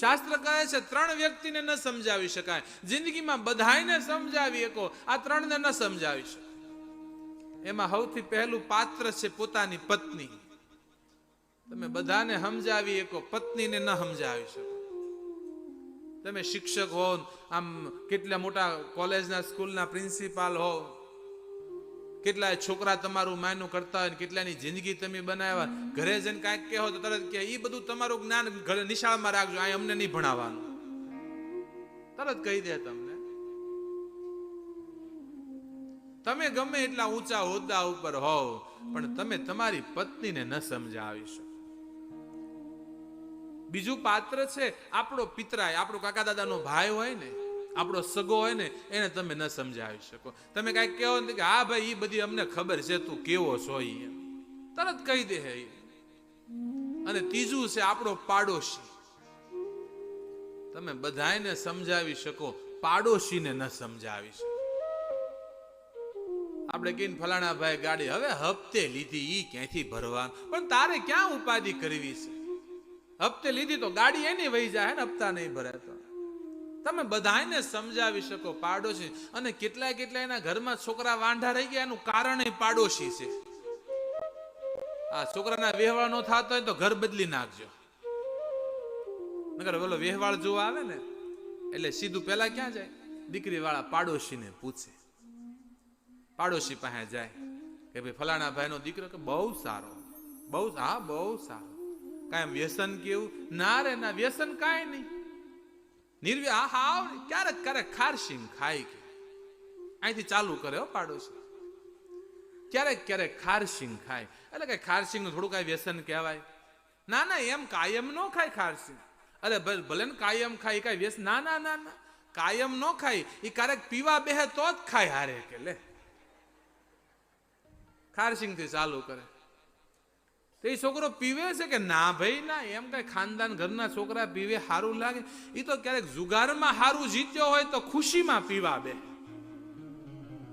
શાસ્ત્ર કહે છે, ત્રણ વ્યક્તિને ન સમજાવી શકાય. જિંદગીમાં બધાયને સમજાવી શકો, આ ત્રણને ન સમજાવી શકાય. એમાં સૌથી પહેલું પાત્ર છે પોતાની પત્ની. તમે બધાને સમજાવી શકો, પત્નીને ન સમજાવી શકો. તમે શિક્ષક હો આમ કેટલા મોટા કોલેજના સ્કૂલના પ્રિન્સિપાલ હો કેટલાય છોકરા તમારું માયનું કરતા હોય કેટલાની જિંદગી તમે બનાવ્યા ઘરે જઈને કાંઈક કહો તો તરત કે એ બધું તમારું જ્ઞાન ઘરે નિશાળમાં રાખજો આ અમને નહીં ભણાવવાનું. તરત કહી દે તમને. તમે ગમે એટલા ઊંચા હોદ્દા ઉપર હોવ પણ તમે તમારી પત્નીને ન સમજાવી શકો. બીજું પાત્ર છે આપણો પિતરાય આપણો કાકા દાદાનો ભાઈ હોય ને આપણો સગો હોય ને, એને તમે ન સમજાવી શકો. તમે કાંઈક કહો ને કે, હા ભાઈ એ બધી અમને ખબર છે, તું કેવો છો એ તરત કહી દે હે અને ત્રીજું છે આપણો પાડોશી. તમે બધાને સમજાવી શકો, પાડોશીને ન સમજાવી શકો. આપણે કહીને, ફલાણા ભાઈ ગાડી હવે હપ્તે લીધી, ઈ ક્યાંથી ભરવાનું પણ તારે ક્યાં ઉપાધિ કરવી છે? હપ્તે લીધી તો ગાડી એની વહી જાય ને, હપ્તા નહીં ભરાય તો. તમે બધાને સમજાવી શકો પાડોશી. અને કેટલાય કેટલાય એના ઘરમાં છોકરા વાંઢા રહી ગયા, એનું કારણ એ પાડોશી છે. આ છોકરાના વ્યવહાર નો થતો હોય તો ઘર બદલી નાખજો. નગર બોલો વ્યવહાર જોવા આવે ને, એટલે સીધું પેલા ક્યાં જાય? દીકરી વાળા પાડોશીને પૂછે. પાડોશી પાસે જાય. કે ભાઈ, ફલાણા ભાઈનો દીકરો કે બહુ સારો. બહુ, હા, બહુ સારો. કાંઈ વ્યસન કેવું? ના રે, ના, વ્યસન કાંઈ નહીં. નિર્વ્ય, હા હાવ ક્યારેક ક્યારેક ખારશીમ ખાય કે. અહીંથી ચાલુ કરે હો પાડોશી. ક્યારેક ક્યારેક ખારશીંગ ખાય. એટલે કે ખારશીંગનું થોડું કાંઈ વ્યસન કહેવાય. ના ના, એમ કાયમ નો ખાય ખારશીંગ અરે ભલે ને કાયમ ખાય કાંઈ વ્યસન ના ના ના ના. કાયમ નો ખાય. એ ક્યારેક પીવા બેહે તો જ ખાય હારે કે લે. ખારશીંગથી ચાલુ કરે. તો એ છોકરો પીવે છે કે ના ભાઈ, ના, એમ કઈ ખાનદાન ઘરના છોકરા પીવે, સારું લાગે. એ તો ક્યારેક જુગારમાં સારું જીત્યો હોય તો ખુશીમાં પીવા બે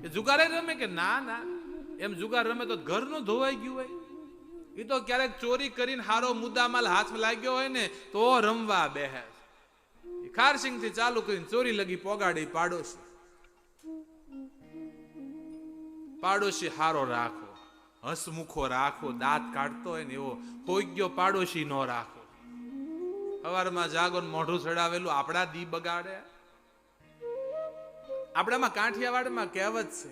કે જુગારે રમે કે ના ના. એમ જુગાર રમે તો ઘરનું ધોવાઈ ગયું હોય. એ તો ક્યારેક ચોરી કરીને હારો મુદ્દામાલ હાથમાં લાગ્યો હોય ને તો રમવા બેહે. ખારસિંગથી ચાલુ કરીને ચોરી લગી પોગાડી પાડોશી. પાડોશી હારો રાખો. હસમુખો રાખો, દાંત કાઢતો હોય ને એવો કોઈ ગયો પાડોશી નો રાખો. સવારમાં જાગો મોઢું ચડાવેલું આપણા દી બગાડે. આપણામાં કાઠિયાવાડમાં કહેવત છે,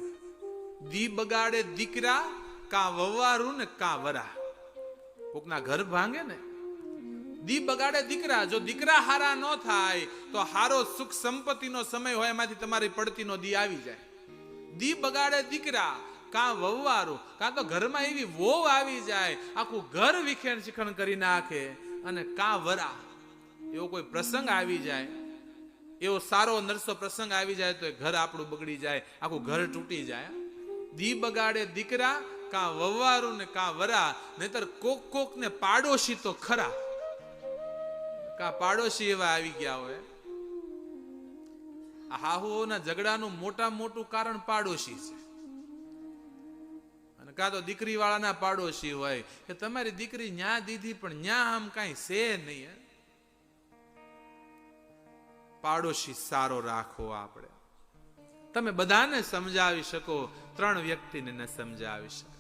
દી બગાડે દીકરા, કા વવારું ને કા વરા. કોકના ઘર ભાંગે ને? દી બગાડે દીકરા, જો દીકરા હારા ન થાય, તો હારો સુખ સંપત્તિનો સમય હોય, એમાંથી તમારી પડતીનો દી આવી જાય. દી બગાડે દીકરા કાં વવારું કાં તો ઘરમાં એવી વોવ આવી જાય, આખું ઘર વિખેણ શિખણ કરી નાખે અને કાં વરા? એવો કોઈ પ્રસંગ આવી જાય, એવો સારો નરસો પ્રસંગ આવી જાય તો ઘર આપણું બગડી જાય, આખું ઘર તૂટી જાય. દી બગાડે દીકરા, કાં વવારું ને કાં વરા? નહીતર કોક કોક ને પાડોશી તો ખરા. કાં પાડોશી એવા આવી ગયા હોય. હાહુઓના ઝઘડાનું મોટા મોટું કારણ પાડોશી છે. કાં તો દીકરી વાળાના પાડોશી હોય, કે તમારી દીકરી ન્યા દીધી પણ ન્યા આમ કાંઈ છે નહીં પાડોશી સારો રાખો આપણે. તમે બધાને સમજાવી શકો, ત્રણ વ્યક્તિને ન સમજાવી શકો.